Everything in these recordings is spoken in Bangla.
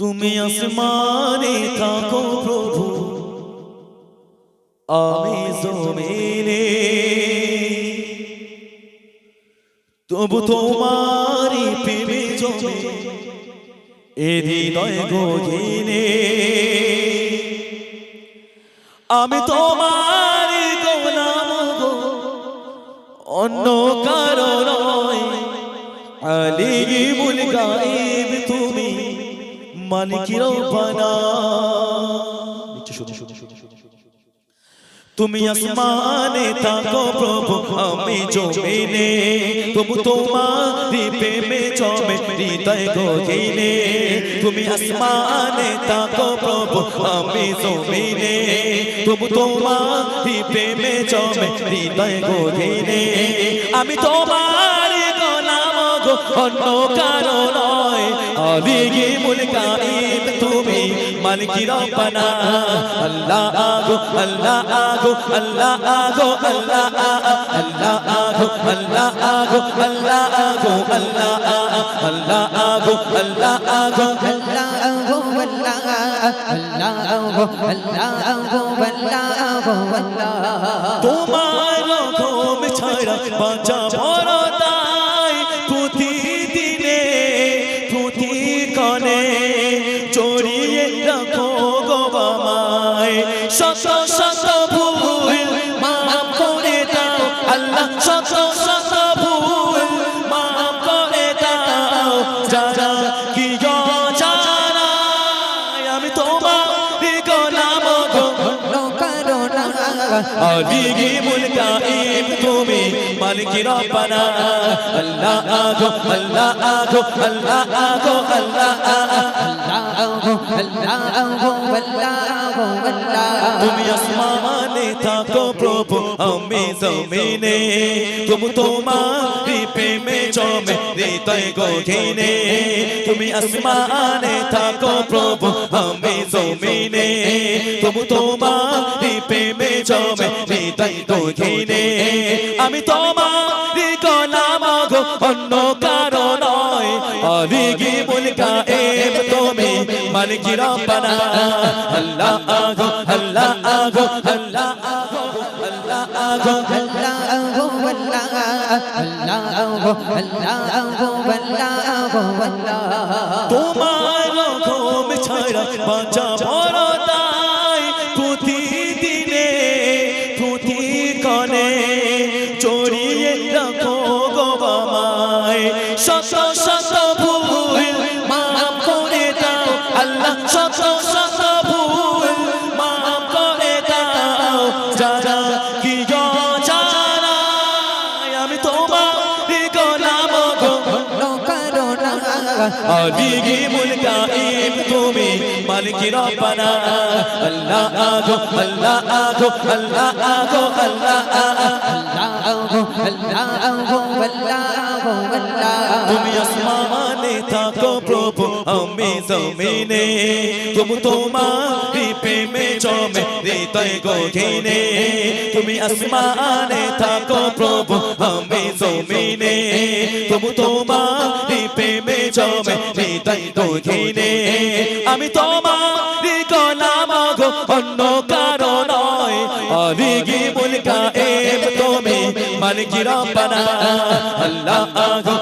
তুমি আসমানে থাকো প্রভু। আমি জমিনে। তবু তোমারই প্রেমে জমে। এ হৃদয় গহিনে আমি তোমার গোলাম গো। অন্য কারও নয়। আলী মুল গায়েব তুমি। মালিকির বানা? তুমি আসমানে থাকো প্রভু আমি জমিনে। তবু তোমার প্রেমে জমে হৃদয় গহিনে। তুমি আসমানে থাকো প্রভু আমি জমিনে। তবু তোমার প্রেমে জমে হৃদয় গহিনে। আমি তোমার গো, অন্য কারও নয়। আলিগে মুলকাইব তুমি মালিকি রব্বানা? আল্লাহ আগো আল্লাহ আগো আল্লাহ আগো, আল্লাহ আল্লাহ আগো আল্লাহ আগো আল্লাহ আগো, আল্লাহ আল্লাহ আগো আল্লাহ আগো। তোমার ঘুম বাঁচা শত শত ভুল মাফ করে দাও, আল্লাহ শত শত ভুল কি জানা গো। আলিগি মুলকাইব তুমি মালিকি রব্বানা আল্লাহ আগো আল্লাহ আগো আল্লাহ আগো, আল্লাহ তুমি আসমানে থাকো প্রভু, আমি জমিনে। তুমি তোমার প্রেমে জমে, হৃদয় গহিনে। তুমি আসমানে থাকো প্রভু, আমি জমিনে। তুমি তোমার প্রেমে জমে, হৃদয় গহিনে। আমি তোমার আল্লাহ আগো আল্লাহ আগো তোমার ঘুম ছাড়া বাঁচা বড় তাই প্রতিদিনে প্রতিক্ষণে চড়িয়ে আলিগি মুলকাইব তুমি মালিকি রব্বানা। আল্লাহ আগো আল্লাহ আগো আল্লাহ আগো, আল্লাহ তুমি আসমানে থাকো প্রভু, আমি জমিনে। তুমি তোমার প্রেমে জমে, হৃদয় গহিনে। তুমি আসমানে থাকো প্রভু, আমি জমিনে। তুমি তোমার প্রেমে জমে, হৃদয় গহিনে। আমি তোমার গোলাম গো অন্য কারও নয়। আলিগি মুলকা এব তুমি মালিকি রব্বানা আল্লাহ আগো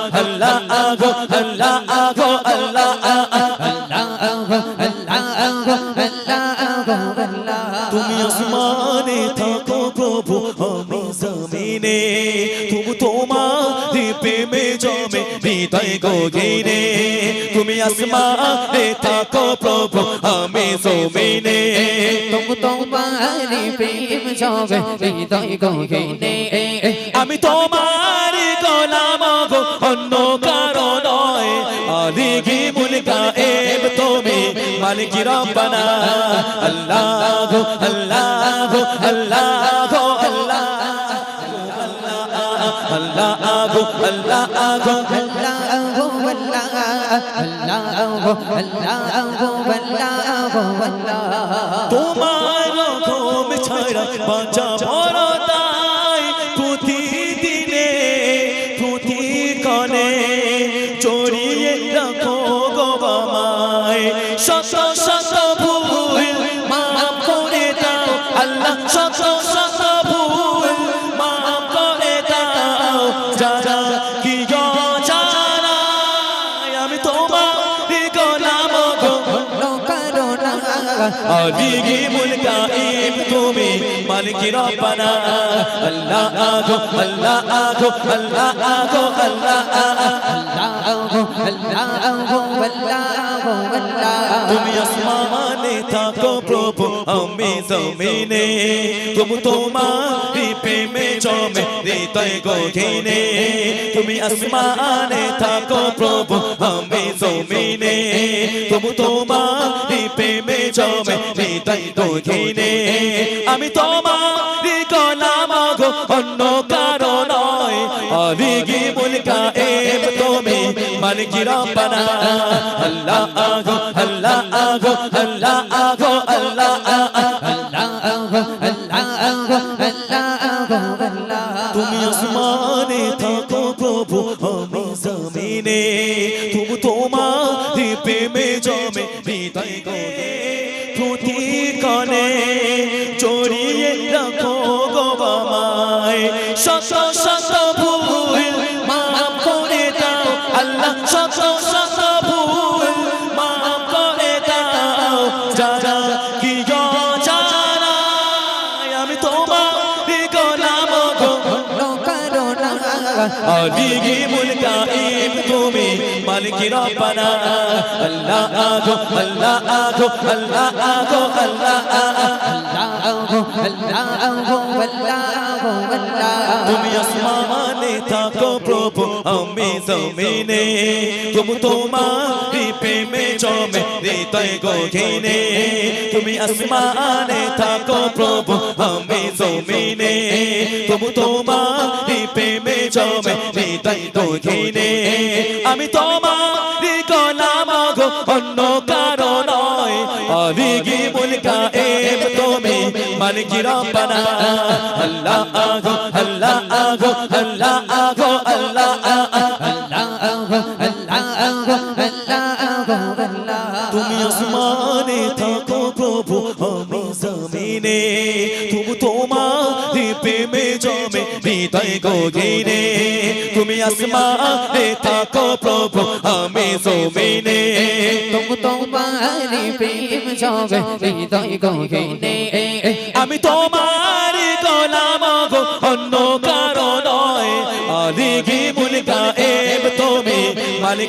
জমিনে তুমি তোমার প্রেমে জমে হৃদয় গহিনে তুমি আসমানে থাকো প্রভু আমি জমিনে। আমি তোমার গোলাম গো অন্য কারও নয় আলিগি মুলকা এব তুমি মালিকি রব্বানা। আল্লাহ আল্লাহ আল্লাহ আল্লাহ গো আল্লাহ গো তোমার ঘুম বাঁচা জানা আদিগি মুলকাইম তুমি মালিক রব্বানা। আল্লাহ আগো আল্লাহ আগো আল্লাহ আগো, আল্লাহ তুমি আসমানে থাকো প্রভু, আমি জমিনে। তুমি তোমার প্রেমে জমে, হৃদয় গহিনে তুমি আসমানে থাকো প্রভু, আমি জমিনে। তুমি তোমার প্রেমে জমে, হৃদয় গহিনে। আমি তোমার গোলাম গো অন্য কারও নয়। আদিগি মুলকা এম তুমি মালিক রব্বানা। আল্লাহ আগো আল্লাহ আগো আল্লাহ আগো, আল্লাহ জমিনে তুমি তোমার প্রেমে জমে হৃদয় গোগে প্রতি কনে চড়িয়ে রাখো গো বামায় শত শত ভুল মাফ করে দাও, আল্লাহ শত আদিগি মুলকাইম তুমি মালিক রব্বানা। আল্লাহ আগো আল্লাহ আগো আল্লাহ আগো, আল্লাহ তুমি আসমানে থাকো প্রভু, আমি জমিনে। তুমি তোমার প্রেমে জমে হৃদয় গহিনে তুমি আসমানে থাকো প্রভু, আমি জমিনে। তুমি তোমার প্রেমে জমে হৃদয় গহিনে আমি তোমার গোলাম গো অন্য কারও নয়। আদিগি মুলকা এম তুমি মালিক রব্বানা আল্লাহ তুমি আসমানে থাকো প্রভু, আমি জমিনে। তুমি তোমার প্রেমে জমে, হৃদয় গগিনে। তুমি আসমানে থাকো প্রভু, আমি জমিনে। তুমি তোমার প্রেম জমে, হৃদয় গগিনে। আমি তোমার গোলাম